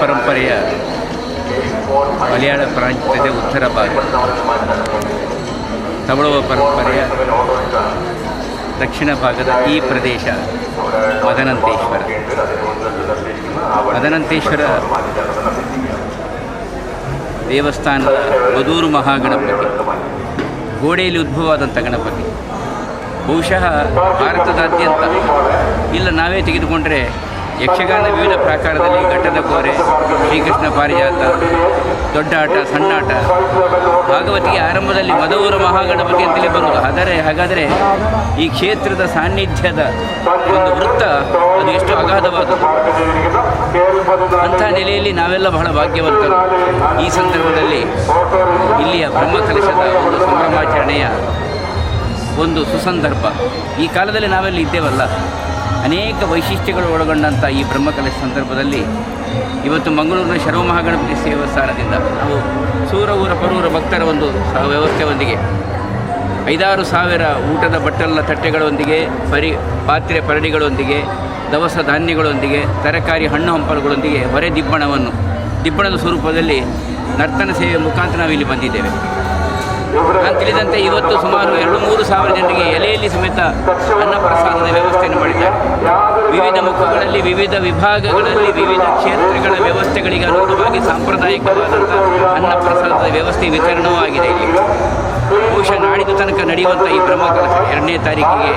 ಪರಂಪರೆಯ ಮಲಯಾಳ ಪ್ರಾಂತ್ಯದ ಉತ್ತರ ಭಾಗ. ತಮಿಳುವ ಪರಂಪರೆಯ ದಕ್ಷಿಣ ಭಾಗದ ಈ ಪ್ರದೇಶ ಮದನಂತೇಶ್ವರ. ಮದನಂತೇಶ್ವರ ದೇವಸ್ಥಾನದ ಬದೂರು ಮಹಾಗಣಪತಿ, ಗೋಡೆಯಲ್ಲಿ ಉದ್ಭವವಾದಂಥ ಗಣಪತಿ. ಬಹುಶಃ ಭಾರತದಾದ್ಯಂತ ಇಲ್ಲ, ನಾವೇ ತೆಗೆದುಕೊಂಡರೆ ಯಕ್ಷಗಾನ ವಿವಿಧ ಪ್ರಕಾರದಲ್ಲಿ ಘಟ್ಟದ ಕೋರೆ, ಶ್ರೀಕೃಷ್ಣ ಪಾರಿಜಾತ ದೊಡ್ಡಾಟ ಸಣ್ಣಾಟ ಭಾಗವತಿಗೆ ಆರಂಭದಲ್ಲಿ ಮದವೂರ ಮಹಾಗಣಪತಿ ಅಂತಲೇ ಬಂದರು ಆದರೆ, ಹಾಗಾದರೆ ಈ ಕ್ಷೇತ್ರದ ಸಾನ್ನಿಧ್ಯದ ಒಂದು ವೃತ್ತ ಅದು ಎಷ್ಟು ಅಗಾಧವಾದ ಅಂಥ ನೆಲೆಯಲ್ಲಿ ನಾವೆಲ್ಲ ಬಹಳ ಭಾಗ್ಯವಂತರು. ಈ ಸಂದರ್ಭದಲ್ಲಿ ಇಲ್ಲಿಯ ಬ್ರಹ್ಮಕಲಶದ ಒಂದು ಸಂಭ್ರಮಾಚರಣೆಯ ಒಂದು ಸುಸಂದರ್ಭ. ಈ ಕಾಲದಲ್ಲಿ ನಾವೆಲ್ಲ ಇದ್ದೇವಲ್ಲ ಅನೇಕ ವೈಶಿಷ್ಟ್ಯಗಳು ಒಳಗೊಂಡಂಥ ಈ ಬ್ರಹ್ಮಕಲೆ ಸಂದರ್ಭದಲ್ಲಿ ಇವತ್ತು ಮಂಗಳೂರಿನ ಶರ್ವ ಮಹಾಗಣಪತಿ ದೇವಸ್ಥಾನದಿಂದ ನಾವು ಸೂರ ಊರ ಪರೂರ ಭಕ್ತರ ಒಂದು ವ್ಯವಸ್ಥೆಯೊಂದಿಗೆ ಐದಾರು ಸಾವಿರ ಊಟದ ಬಟ್ಟಲ ತಟ್ಟೆಗಳೊಂದಿಗೆ, ಪರಿ, ಪಾತ್ರೆ ಪರಡಿಗಳೊಂದಿಗೆ, ದವಸ ಧಾನ್ಯಗಳೊಂದಿಗೆ, ತರಕಾರಿ ಹಣ್ಣು ಹಂಪಲುಗಳೊಂದಿಗೆ ಹೊರೆ ದಿಬ್ಬಣವನ್ನು, ದಿಬ್ಬಣದ ಸ್ವರೂಪದಲ್ಲಿ ನರ್ತನ ಸೇವೆ ಮುಖಾಂತರ ನಾವು ಇಲ್ಲಿ ಬಂದಿದ್ದೇವೆ. ನಾನು ತಿಳಿದಂತೆ ಇವತ್ತು ಸುಮಾರು ಎರಡು ಮೂರು ಸಾವಿರ ಜನರಿಗೆ ಎಲೆಯಲ್ಲಿ ಸಮೇತ ಅನ್ನಪ್ರಸಾದದ ವ್ಯವಸ್ಥೆಯನ್ನು ಮಾಡಿದ್ದಾರೆ ವಿವಿಧ ಮುಖಗಳಲ್ಲಿ ವಿವಿಧ ವಿಭಾಗಗಳಲ್ಲಿ ವಿವಿಧ ಕ್ಷೇತ್ರಗಳ ವ್ಯವಸ್ಥೆಗಳಿಗೆ ಅನುಗುಣವಾಗಿ ಸಾಂಪ್ರದಾಯಿಕವಾದಂಥ ಅನ್ನಪ್ರಸಾದದ ವ್ಯವಸ್ಥೆ ವಿತರಣವೂ ಆಗಿದೆ ಇಲ್ಲಿ. ಬಹುಶಃ ನಾಡಿದ ತನಕ ನಡೆಯುವಂಥ ಈ ಬ್ರಹ್ಮಕಲಶ ಎರಡನೇ ತಾರೀಕಿಗೆ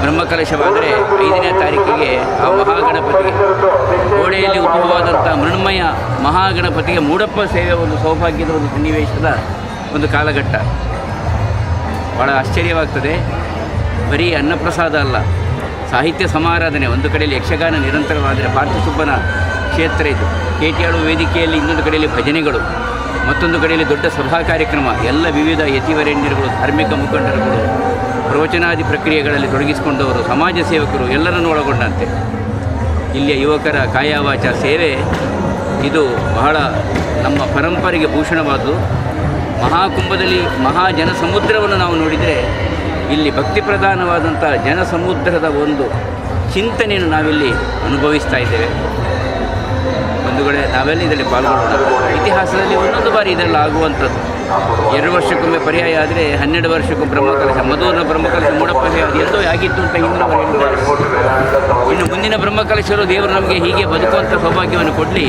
ಬ್ರಹ್ಮಕಲಶವಾದರೆ ಐದನೇ ತಾರೀಕಿಗೆ ಆ ಮಹಾಗಣಪತಿಗೆ. ಗೋಡೆಯಲ್ಲಿ ಉದ್ಭವವಾದಂಥ ಮೃಣ್ಮಯ ಮಹಾಗಣಪತಿಗೆ ಮೂಡಪ್ಪ ಸೇವೆ ಒಂದು ಸೌಭಾಗ್ಯದ ಒಂದು ಸನ್ನಿವೇಶದ ಒಂದು ಕಾಲಘಟ್ಟ. ಭಾಳ ಆಶ್ಚರ್ಯವಾಗ್ತದೆ. ಬರೀ ಅನ್ನಪ್ರಸಾದ ಅಲ್ಲ. ಸಾಹಿತ್ಯ ಸಮಾರಾಧನೆ, ಒಂದು ಕಡೆಯಲ್ಲಿ ಯಕ್ಷಗಾನ ನಿರಂತರವಾದರೆ ಪಾರ್ಥಸುಬ್ಬನ ಕ್ಷೇತ್ರ ಇದು. ಕೇಟಿಯಾಳು ವೇದಿಕೆಯಲ್ಲಿ ಇನ್ನೊಂದು ಕಡೆಯಲ್ಲಿ ಭಜನೆಗಳು, ಮತ್ತೊಂದು ಕಡೆಯಲ್ಲಿ ದೊಡ್ಡ ಸಭಾ ಕಾರ್ಯಕ್ರಮ, ಎಲ್ಲ ವಿವಿಧ ಯತಿವರೆಣ್ಯರುಗಳು, ಧಾರ್ಮಿಕ ಮುಖಂಡರುಗಳು, ಪ್ರವಚನಾದಿ ಪ್ರಕ್ರಿಯೆಗಳಲ್ಲಿ ತೊಡಗಿಸಿಕೊಂಡವರು, ಸಮಾಜ ಸೇವಕರು ಎಲ್ಲರನ್ನು ಒಳಗೊಂಡಂತೆ. ಇಲ್ಲಿಯ ಯುವಕರ ಕಾಯಾವಾಚ ಸೇವೆ, ಇದು ಬಹಳ ನಮ್ಮ ಪರಂಪರೆಗೆ ಭೂಷಣವಾದ್ದು. ಮಹಾಕುಂಭದಲ್ಲಿ ಮಹಾಜನ ಜನಸಮುದ್ರವನ್ನು ನಾವು ನೋಡಿದರೆ ಇಲ್ಲಿ ಭಕ್ತಿ ಪ್ರಧಾನವಾದಂಥ ಜನಸಮುದ್ರದ ಒಂದು ಚಿಂತನೆಯನ್ನು ನಾವಿಲ್ಲಿ ಅನುಭವಿಸ್ತಾ ಇದ್ದೇವೆ. ಒಂದು ಕಡೆ ನಾವೆಲ್ಲ ಇದರಲ್ಲಿ ಪಾಲ್ಗೊಳ್ಳೋಣ. ಇತಿಹಾಸದಲ್ಲಿ ಒಂದೊಂದು ಬಾರಿ ಇದರಲ್ಲಿ ಆಗುವಂಥದ್ದು ಎರಡು ವರ್ಷಕ್ಕೊಮ್ಮೆ ಪರ್ಯಾಯ ಆದರೆ ಹನ್ನೆರಡು ವರ್ಷಕ್ಕೂ ಬ್ರಹ್ಮಕಲಶ ಮಧುರ ಬ್ರಹ್ಮಕಲಶ ಮೂಡಪ್ಪ ಎಂದೋ ಆಗಿತ್ತು ಅಂತ ಇನ್ನೂ ಹೇಳಿದ್ದಾರೆ ಇನ್ನು ಮುಂದಿನ ಬ್ರಹ್ಮಕಲಶರು ದೇವರು ನಮಗೆ ಹೀಗೆ ಬದುಕುವಂಥ ಸೌಭಾಗ್ಯವನ್ನು ಕೊಡಲಿ.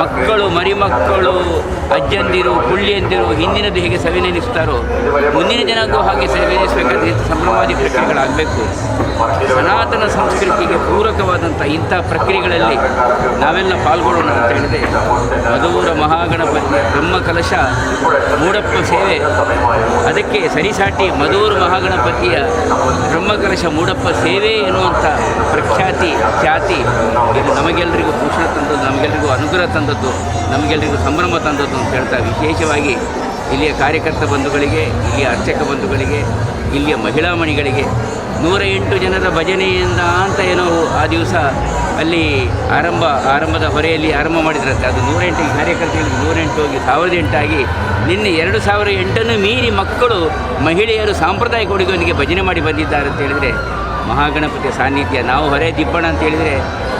ಮಕ್ಕಳು, ಮರಿಮಕ್ಕಳು, ಅಜ್ಜಂದಿರು, ಪುಳ್ಳಿಯಂದಿರು ಹಿಂದಿನದು ಹೇಗೆ ಸವಿನೆನಿಸ್ತಾರೋ ಮುಂದಿನ ಜನಕ್ಕೂ ಹಾಗೆ ಸವಿನೆನಿಸಬೇಕಾದ ಸಂಭ್ರಮಾದಿ ಪ್ರಕ್ರಿಯೆಗಳಾಗಬೇಕು. ಸನಾತನ ಸಂಸ್ಕೃತಿಗೆ ಪೂರಕವಾದಂಥ ಇಂಥ ಪ್ರಕ್ರಿಯೆಗಳಲ್ಲಿ ನಾವೆಲ್ಲ ಪಾಲ್ಗೊಳ್ಳೋಣ ಅಂತ ಹೇಳಿದೆ ಮಧುರ ಮಹಾಗಣಪತಿ ಬ್ರಹ್ಮಕಲಶ ಮೂಡಪ್ಪ ಸೇವೆ. ಅದಕ್ಕೆ ಸರಿಸಾಟಿ ಮಧೂರು ಮಹಾಗಣಪತಿಯ ಬ್ರಹ್ಮಕಲಶ ಮೂಡಪ್ಪ ಸೇವೆ ಎನ್ನುವಂಥ ಪ್ರಖ್ಯಾತಿ, ಖ್ಯಾತಿ. ಇದು ನಮಗೆಲ್ಲರಿಗೂ ಭೂಷಣ ತಂದದ್ದು ನಮಗೆಲ್ಲರಿಗೂ ಅನುಗ್ರಹ ತಂದದ್ದು ನಮಗೆಲ್ಲರಿಗೂ ಸಂಭ್ರಮ ತಂದದ್ದು ಅಂತ ಹೇಳ್ತಾ ವಿಶೇಷವಾಗಿ ಇಲ್ಲಿಯ ಕಾರ್ಯಕರ್ತ ಬಂಧುಗಳಿಗೆ, ಇಲ್ಲಿಯ ಅರ್ಚಕ ಬಂಧುಗಳಿಗೆ, ಇಲ್ಲಿಯ ಮಹಿಳಾ ಮಣಿಗಳಿಗೆ ನೂರ ಎಂಟು ಜನರ ಭಜನೆಯಿಂದ ಅಂತ ಏನೋ ಆ ದಿವಸ ಅಲ್ಲಿ ಆರಂಭ, ಆರಂಭದ ಹೊರೆಯಲ್ಲಿ ಆರಂಭ ಮಾಡಿದ್ರಂತೆ. ಅದು ನೂರೆಂಟಿಗೆ ಕಾರ್ಯಕರ್ತರು ನೂರೆಂಟು ನೂರ ಹೋಗಿ ಸಾವಿರದ ಎಂಟಾಗಿ ನಿನ್ನೆ ಎರಡು ಸಾವಿರ ಎಂಟನ್ನು ಮೀರಿ ಮಕ್ಕಳು, ಮಹಿಳೆಯರು ಸಾಂಪ್ರದಾಯಿಕ ಉಡುಗೆಯೊಂದಿಗೆ ಭಜನೆ ಮಾಡಿ ಬಂದಿದ್ದಾರೆ ಅಂತ ಹೇಳಿದರೆ, ಮಹಾಗಣಪತಿಯ ಸಾನ್ನಿಧ್ಯ, ನಾವು ಹೊರೆ ದಿಬ್ಬಣ ಅಂತ ಹೇಳಿದರೆ,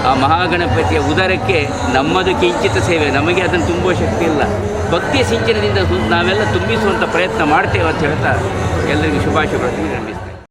ಆ ಮಹಾಗಣಪತಿಯ ಉದರಕ್ಕೆ ನಮ್ಮದು ಕಿಂಚಿತ ಸೇವೆ, ನಮಗೆ ಅದನ್ನು ತುಂಬುವ ಶಕ್ತಿ ಇಲ್ಲ. ಭಕ್ತಿಯ ಸಿಂಚನದಿಂದ ನಾವೆಲ್ಲ ತುಂಬಿಸುವಂಥ ಪ್ರಯತ್ನ ಮಾಡ್ತೇವೆ ಅಂತ ಹೇಳ್ತಾ ಎಲ್ಲರಿಗೂ ಶುಭಾಶಯಗಳನ್ನು ವಿರಮಿಸ್ತೇನೆ